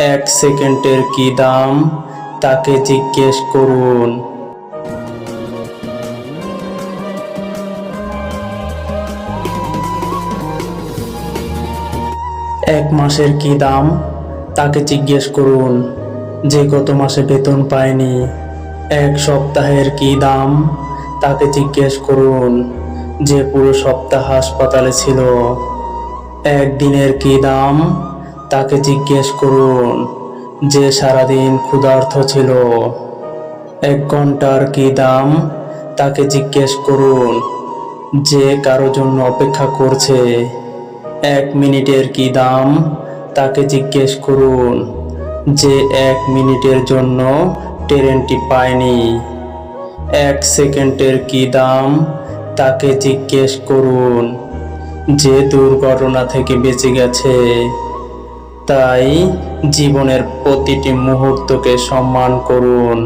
এক সেকেন্ডের কি দাম? তাকে জিজ্ঞেস করুন। এক মাসের কি দাম? তাকে জিজ্ঞেস করুন। যে গত মাসে বেতন পায়নি। এক সপ্তাহের কি দাম? তাকে জিজ্ঞেস করুন। যে পুরো সপ্তাহ হাসপাতালে ছিল। একদিনের কি দাম? তাকে জিজ্ঞেস করুন যে সারাদিন ক্ষুধার্থ ছিল। এক ঘণ্টার কি দাম? তাকে জিজ্ঞেস করুন যে কারও জন্য অপেক্ষা করছে। এক মিনিটের কি দাম? তাকে জিজ্ঞেস করুন যে এক মিনিটের জন্য ট্রেনটি পায়নি। এক সেকেন্ডের কি দাম? তাকে জিজ্ঞেস করুন যে দুর্ঘটনা থেকে বেঁচে গেছে। তাই জীবনের প্রতিটি মুহূর্তকে সম্মান করুন।